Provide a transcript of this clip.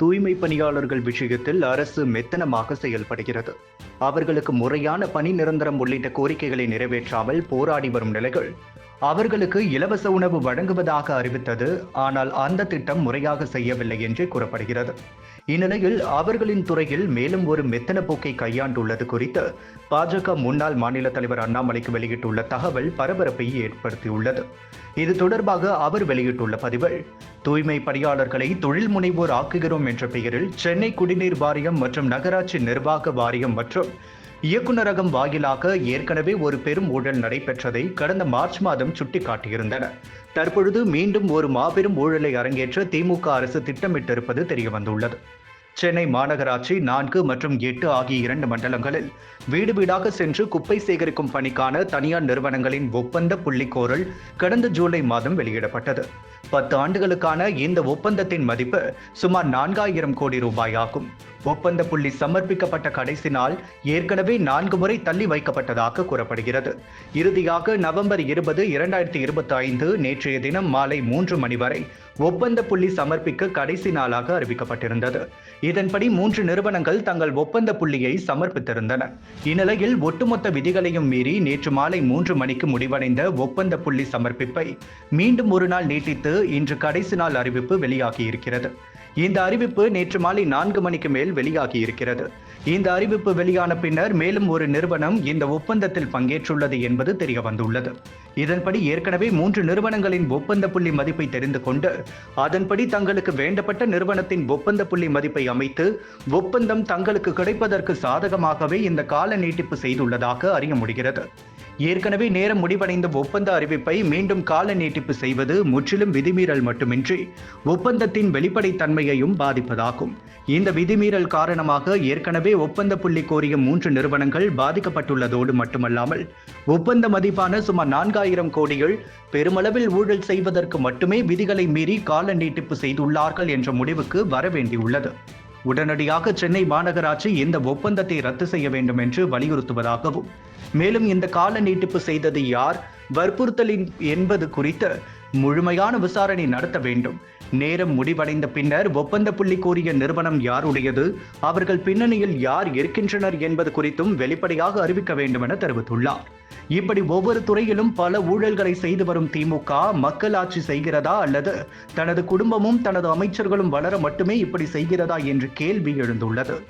தூய்மை பணியாளர்கள் விஷயத்தில் அரசு மெத்தனமாக செயல்படுகிறது. அவர்களுக்கு முறையான பணி நிரந்தரம் உள்ளிட்ட கோரிக்கைகளை நிறைவேற்றாமல் போராடி வரும் நிலைகள் அவர்களுக்கு இலவச உணவு வழங்குவதாக அறிவித்தது. ஆனால் அந்த திட்டம் முறையாக செய்யவில்லை என்று கூறப்படுகிறது. இந்நிலையில் அவர்களின் துறையில் மேலும் ஒரு மெத்தன போக்கை கையாண்டுள்ளது குறித்து பாஜக முன்னாள் மாநில தலைவர் அண்ணாமலைக்கு வெளியிட்டுள்ள தகவல் பரபரப்பை ஏற்படுத்தியுள்ளது. இது தொடர்பாக அவர் வெளியிட்டுள்ள பதிவில் தூய்மை பணியாளர்களை தொழில் முனைவோர் ஆக்குகிறோம் என்ற பெயரில் சென்னை குடிநீர் வாரியம் மற்றும் நகராட்சி நிர்வாக வாரியம் மற்றும் இயக்குநரகம் வாயிலாக ஏற்கனவே ஒரு பெரும் ஊழல் நடைபெற்றதை கடந்த மார்ச் மாதம் சுட்டிக்காட்டியிருந்தன. தற்பொழுது மீண்டும் ஒரு மாபெரும் ஊழலை அரங்கேற்ற திமுக அரசு திட்டமிட்டிருப்பது தெரியவந்துள்ளது. சென்னை மாநகராட்சி நான்கு மற்றும் எட்டு ஆகிய இரண்டு மண்டலங்களில் வீடு வீடாக சென்று குப்பை சேகரிக்கும் பணிக்கான தனியார் நிறுவனங்களின் ஒப்பந்த புள்ளிக்கோரல் கடந்த ஜூலை மாதம் வெளியிடப்பட்டது. பத்து ஆண்டுகளுக்கான இந்த ஒப்பந்தத்தின் மதிப்பு சுமார் நான்காயிரம் கோடி ரூபாய் ஆகும் ஒப்பந்த புள்ளி சமர்ப்பிக்கப்பட்ட கடைசி நாள் ஏற்கனவே நான்கு முறை தள்ளி வைக்கப்பட்டதாக கூறப்படுகிறது. இறுதியாக நவம்பர் இருபது இரண்டாயிரத்தி இருபத்தி ஐந்து நேற்றைய தினம் மாலை மூன்று மணி வரை ஒப்பந்த புள்ளி சமர்ப்பிக்க கடைசி நாளாக அறிவிக்கப்பட்டிருந்தது. இதன்படி மூன்று நிறுவனங்கள் தங்கள் ஒப்பந்த புள்ளியை சமர்ப்பித்திருந்தன. இந்நிலையில் ஒட்டுமொத்த விதிகளையும் மீறி நேற்று மாலை மூன்று மணிக்கு முடிவடைந்த ஒப்பந்த புள்ளி சமர்ப்பிப்பை மீண்டும் ஒரு நாள் நீட்டித்து இன்று கடைசி நாள் அறிவிப்பு வெளியாகியிருக்கிறது. இந்த அறிவிப்பு நேற்று மாலை நான்கு மணிக்கு மேல் வெளியாகி இருக்கிறது. இந்த அறிவிப்பு வெளியான பின்னர் மேலும் ஒரு நிறுவனம் இந்த ஒப்பந்தத்தில் பங்கேற்றுள்ளது என்பது தெரிய வந்துள்ளது. இதன்படி ஏற்கனவே மூன்று நிறுவனங்களின் ஒப்பந்த புள்ளி மதிப்பை தெரிந்து கொண்டு அதன்படி தங்களுக்கு வேண்டப்பட்ட நிறுவனத்தின் ஒப்பந்த புள்ளி மதிப்பை அமைத்து ஒப்பந்தம் தங்களுக்கு கிடைப்பதற்கு சாதகமாகவே இந்த கால நீட்டிப்பு செய்துள்ளதாக அறிய முடிகிறது. ஏற்கனவே நேரம் முடிவடைந்த ஒப்பந்த அறிவிப்பை மீண்டும் கால நீட்டிப்பு செய்வது முற்றிலும் விதிமீறல் மட்டுமின்றி ஒப்பந்தத்தின் வெளிப்படைத்தன்மை வெளிப்படைத்தன்மையையும் பாதிப்பதாகும். இந்த விதிமீறல் காரணமாக ஏற்கனவே ஒப்பந்த புள்ளி கோரிய மூன்று நிறுவனங்கள் பாதிக்கப்பட்டுள்ளதோடு மட்டுமல்லாமல் ஒப்பந்த மதிப்பான சுமார் நான்காயிரம் கோடிகள் பெருமளவில் ஊழல் செய்வதற்கு மட்டுமே விதிகளை மீறி கால நீட்டிப்பு செய்துள்ளார்கள் என்ற முடிவுக்கு வர வேண்டியுள்ளது உடனடியாக சென்னை மாநகராட்சி இந்த ஒப்பந்தத்தை ரத்து செய்ய வேண்டும் என்று வலியுறுத்துவதாகவும் மேலும் இந்த கால நீட்டிப்பு செய்தது யார்? வற்புறுத்தலின் என்பது குறித்து முழுமையான விசாரணை நடத்த வேண்டும். நேரம் முடிவடைந்த பின்னர் ஒப்பந்த புள்ளி கூறிய நிறுவனம் யாருடையது? அவர்கள் பின்னணியில் யார் இருக்கின்றனர் என்பது குறித்தும் வெளிப்படையாக அறிவிக்க வேண்டும் என தெரிவித்துள்ளார். இப்படி ஒவ்வொரு துறையிலும் பல ஊழல்களை செய்து வரும் திமுக மக்கள் ஆட்சி செய்கிறதா அல்லது தனது குடும்பமும் தனது அமைச்சர்களும் வளர மட்டுமே இப்படி செய்கிறதா என்று கேள்வி எழுந்துள்ளது.